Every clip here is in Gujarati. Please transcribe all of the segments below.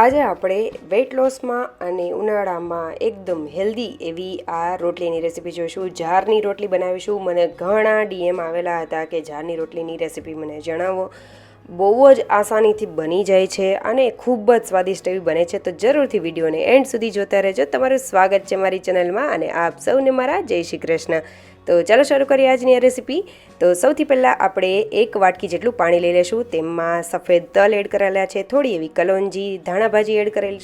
આજે આપણે વેઇટ લોસમાં અને ઉનાળામાં એકદમ હેલ્ધી એવી આ રોટલીની રેસીપી જોઈશું. જારની રોટલી બનાવીશું. મને ઘણા ડીએમ આવેલા હતા કે જારની રોટલીની રેસીપી મને જણાવો. બહુ જ આસાનીથી બની જાય છે અને ખૂબ જ સ્વાદિષ્ટ એવી બને છે. તો જરૂરથી વિડીયોને એન્ડ સુધી જોતા રહેજો. તમારું સ્વાગત છે મારી ચેનલમાં અને આપ સૌને મારા જય શ્રી કૃષ્ણ. તો ચાલો શરૂ કરીએ આજની આ રેસીપી તો સૌથી પહેલાં આપણે એક વાટકી જેટલું પાણી લઈ લઈશું તેમાં સફેદ તલ એડ કરેલા છે, થોડી એવી કલોંજી ધાણાભાજી એડ કરેલ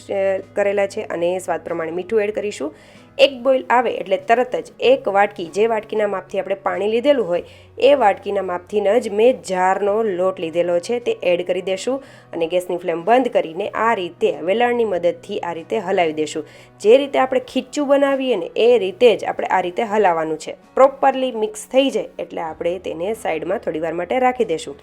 કરેલા છે અને સ્વાદ પ્રમાણે મીઠું એડ કરીશું. એક બોઇલ આવે એટલે તરત જ એક વાટકી, જે વાટકીના માપથી આપણે પાણી લીધેલું હોય, એ વાટકીના માપથી જ મેં જારનો લોટ લીધેલો છે, તે એડ કરી દેશું અને ગેસની ફ્લેમ બંધ કરીને આ રીતે વેલણની મદદથી આ રીતે હલાવી દેશું. જે રીતે આપણે ખીચું બનાવીએ ને એ રીતે જ આપણે આ રીતે હલાવવાનું છે. પ્રોપરલી મિક્સ થઈ જાય એટલે આપણે તેને સાઈડમાં થોડીવાર માટે રાખી દેશું.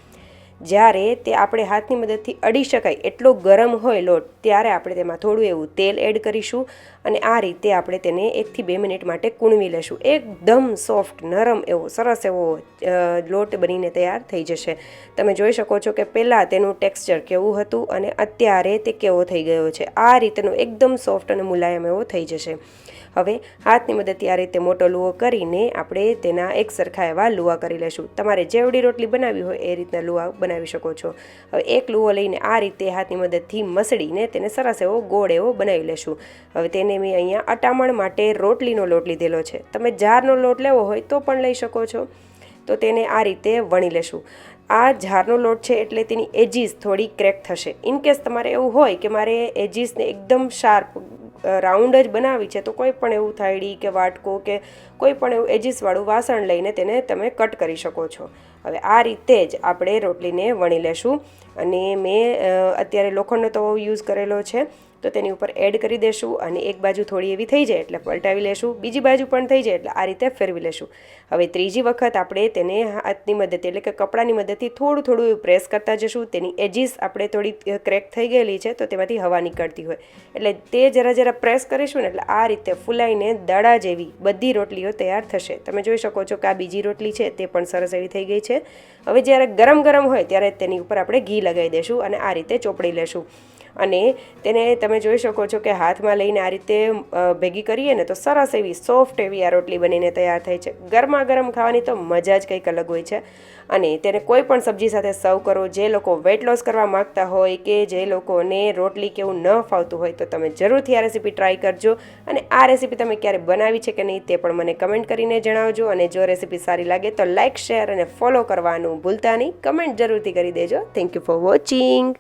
જ્યારે તે આપણે હાથની મદદથી અડી શકાય એટલો ગરમ હોય લોટ, ત્યારે આપણે તેમાં થોડું એવું તેલ એડ કરીશું અને આ રીતે આપણે તેને એકથી બે મિનિટ માટે કૂણવી લેશું. એકદમ સોફ્ટ નરમ એવો, સરસ એવો લોટ બનીને તૈયાર થઈ જશે. તમે જોઈ શકો છો કે પહેલાં તેનું ટેક્સચર કેવું હતું અને અત્યારે તે કેવો થઈ ગયો છે. આ રીતનો એકદમ સોફ્ટ અને મુલાયમ એવો થઈ જશે. હવે હાથની મદદથી આ રીતે મોટો લુઓ કરીને આપણે તેના એક સરખા એવા લુવા કરી લેશું. તમારે જેવડી રોટલી બનાવી હોય એ રીતના લુવા બનાવી શકો છો. હવે એક લુઓ લઈને આ રીતે હાથની મદદથી મસળીને તેને સરસ એવો ગોળ એવો બનાવી લેશું. હવે તેને મેં અહીંયા અટામણ માટે રોટલીનો લોટ લીધેલો છે. તમે જારનો લોટ લેવો હોય તો પણ લઈ શકો છો. તો તેને આ રીતે વણી લેશું. આ ઝારનો લોટ છે એટલે તેની એજીસ થોડી ક્રેક થશે. ઇનકેસ તમારે એવું હોય કે મારે એજીસને એકદમ શાર્પ રાઉન્ડ જ બનાવી છે, તો કોઈ પણ એવું થાળી કે વાટકો કે કોઈ પણ એવું એજીસવાળું વાસણ લઈને તેને તમે કટ કરી શકો છો. હવે આ રીતે જ આપણે રોટલીને વણી લેશું. અને મેં અત્યારે લોખંડનો તવો યુઝ કરેલો છે. તો તેની ઉપર એડ કરી દેશું અને એક બાજુ થોડી એવી થઈ જાય એટલે પલટાવી લેશું. બીજી બાજુ પણ થઈ જાય એટલે આ રીતે ફેરવી લેશું. હવે ત્રીજી વખત આપણે તેને હાથની મદદથી એટલે કે કપડાની મદદથી થોડું થોડું પ્રેસ કરતા જશું. તેની એજીસ આપણે થોડી ક્રેક થઈ ગયેલી છે તો તેમાંથી હવા નીકળતી હોય. એટલે તે જરા જરા પ્રેસ કરીશું ને એટલે આ રીતે ફૂલાઈને દડા જેવી બધી રોટલીઓ તૈયાર થશે. તમે જોઈ શકો છો કે આ બીજી રોટલી છે તે પણ સરસ એવી થઈ ગઈ છે. હવે જ્યારે ગરમ ગરમ હોય ત્યારે તેની ઉપર આપણે ઘી લગાવી દઈશું અને આ રીતે ચોપડી લેશું. અને તેને તમે જોઈ શકો છો કે હાથમાં લઈને આ રીતે ભેગી કરીએ ને તો સરસ એવી સોફ્ટ એવી આ રોટલી બનીને તૈયાર થાય છે. ગરમા ગરમ ખાવાની તો મજા જ કંઈક અલગ હોય છે. અને તેને કોઈ પણ સબ્જી સાથે સર્વ કરો. જે લોકો વેટ લોસ કરવા માગતા હોય કે જે લોકોને રોટલી કેવું ન ફાવતું હોય તો તમે જરૂરથી આ રેસીપી ટ્રાય કરજો. અને આ રેસીપી તમે ક્યારે બનાવી છે કે નહીં તે પણ મને કમેન્ટ કરીને જણાવજો. અને જો રેસીપી સારી લાગે તો લાઇક શેર અને ફોલો કરવાનું ભૂલતા નહીં. કમેન્ટ જરૂરથી કરી દેજો. Thank you for watching